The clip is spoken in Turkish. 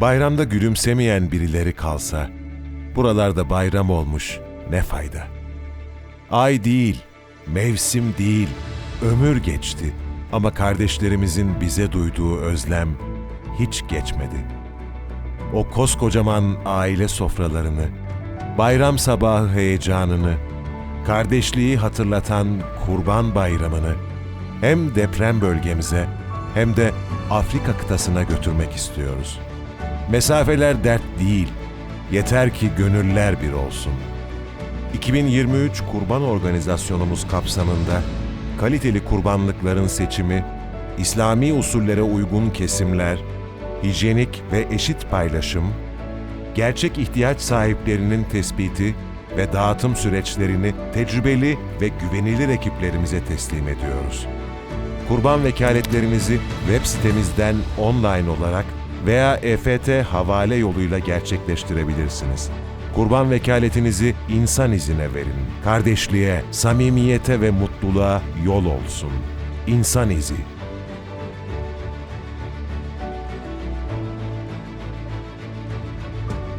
Bayramda gülümsemeyen birileri kalsa, buralarda bayram olmuş ne fayda? Ay değil, mevsim değil, ömür geçti ama kardeşlerimizin bize duyduğu özlem hiç geçmedi. O koskocaman aile sofralarını, bayram sabahı heyecanını, kardeşliği hatırlatan Kurban Bayramı'nı hem deprem bölgemize hem de Afrika kıtasına götürmek istiyoruz. Mesafeler dert değil, yeter ki gönüller bir olsun. 2023 kurban organizasyonumuz kapsamında kaliteli kurbanlıkların seçimi, İslami usullere uygun kesimler, hijyenik ve eşit paylaşım, gerçek ihtiyaç sahiplerinin tespiti ve dağıtım süreçlerini tecrübeli ve güvenilir ekiplerimize teslim ediyoruz. Kurban vekaletlerinizi web sitemizden online olarak veya EFT havale yoluyla gerçekleştirebilirsiniz. Kurban vekaletinizi insan izine verin. Kardeşliğe, samimiyete ve mutluluğa yol olsun. İnsan izi.